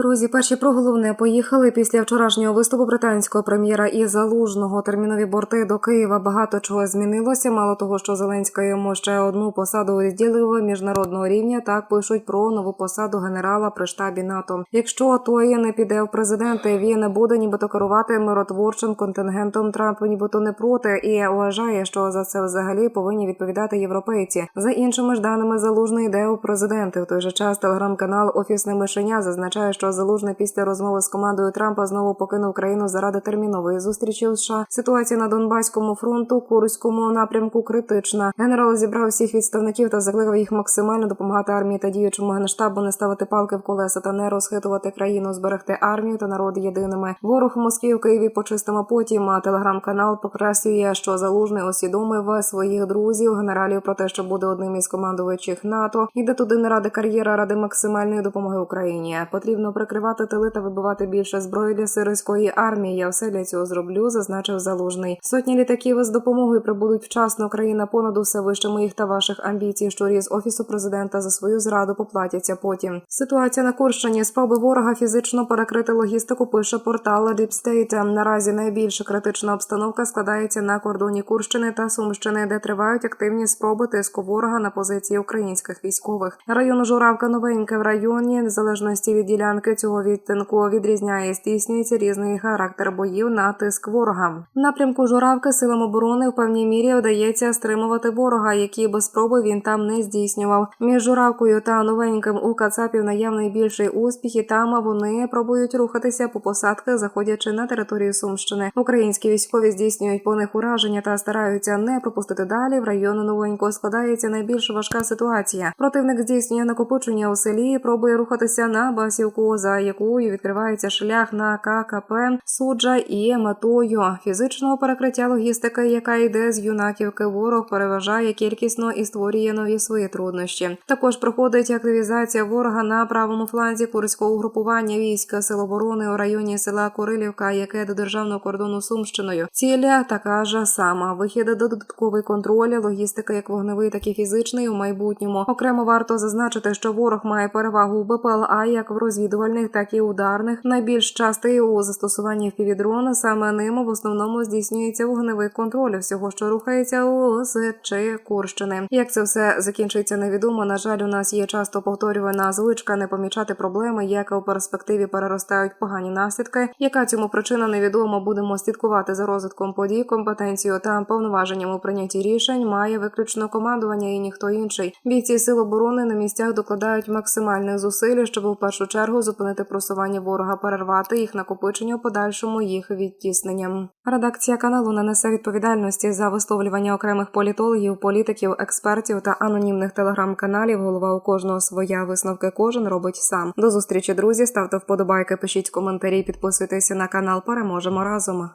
Друзі, перші про головне поїхали після вчорашнього виступу британського прем'єра і залужного термінові борти до Києва. Багато чого змінилося. Мало того, що Зеленська йому ще одну посаду відділив міжнародного рівня. Так пишуть про нову посаду генерала при штабі НАТО. Якщо той не піде в президенти, він не буде нібито керувати миротворчим контингентом. Трамп нібито не проти і вважає, що за це взагалі повинні відповідати європейці. За іншими ж даними, залужний йде у президенти. В той же час телеграм-канал Офісне мишеня зазначає, що залужний після розмови з командою Трампа знову покинув країну заради термінової зустрічі у США. Ситуація на Донбаському фронту, Курському напрямку критична. Генерал зібрав всіх відставників та закликав їх максимально допомагати армії та діючому генштабу не ставити палки в колеса та не розхитувати країну, зберегти армію та народ єдиними. Ворог в Москві в Києві почистимо потім. А телеграм-канал покреслює, що залужний усвідомив своїх друзів, генералів про те, що буде одним із командувачів НАТО. Іде туди не ради кар'єра, ради максимальної допомоги Україні. Потрібно прикривати тили та вибивати більше зброї для сирійської армії. Я все для цього зроблю, зазначив залужний. Сотні літаків з допомогою прибудуть вчасно. Країна понад усе вище моїх та ваших амбіцій. Щурі з офісу президента за свою зраду поплатяться потім. Ситуація на Курщині. Спроби ворога фізично перекрити логістику. Пише портал Deep State. Наразі найбільш критична обстановка складається на кордоні Курщини та Сумщини, де тривають активні спроби тиску ворога на позиції українських військових. Район Журавка новеньке в районі незалежності від ділянки цього відтинку відрізняє, здійснюється різний характер боїв на тиск ворога. В напрямку Журавки силам оборони в певній мірі вдається стримувати ворога, які без спроби він там не здійснював. Між Журавкою та новеньким у Кацапів наявний більший успіх, і там вони пробують рухатися по посадках, заходячи на територію Сумщини. Українські військові здійснюють по них ураження та стараються не пропустити далі. В району новенького складається найбільш важка ситуація. Противник здійснює накопичення у селі, і пробує рухатися на Басівку, за якою відкривається шлях на ККП суджа і метою фізичного перекриття логістики, яка йде з юнаківки. Ворог переважає кількісно і створює нові свої труднощі. Також проходить активізація ворога на правому фланзі курського угрупування війська Сил оборони у районі села Курилівка, яке до державного кордону Сумщиною. Ціля така ж сама: вихід до додатковий контроль, логістика як вогневий, так і фізичний у майбутньому. Окремо варто зазначити, що ворог має перевагу в БПЛА як в розвідувальних, так і ударних. Найбільш частий у застосуванні півдрона саме ним в основному здійснюється вогневий контроль всього, що рухається у з чи Курщини. Як це все закінчиться, невідомо. На жаль, у нас є часто повторювана звичка не помічати проблеми, як у перспективі переростають погані наслідки. Яка цьому причина невідомо? Будемо слідкувати за розвитком подій, компетенцією та повноваженням у прийнятті рішень має виключно командування і ніхто інший. Бійці сил оборони на місцях докладають максимальних зусиль, щоб у першу чергу зупинити просування ворога, перервати їх накопичення у подальшому їх відтісненням. Редакція каналу не несе відповідальності за висловлювання окремих політологів, політиків, експертів та анонімних телеграм-каналів. Голова у кожного своя висновки кожен робить сам. До зустрічі, друзі. Ставте вподобайки, пишіть коментарі, підписуйтесь на канал. Переможемо разом.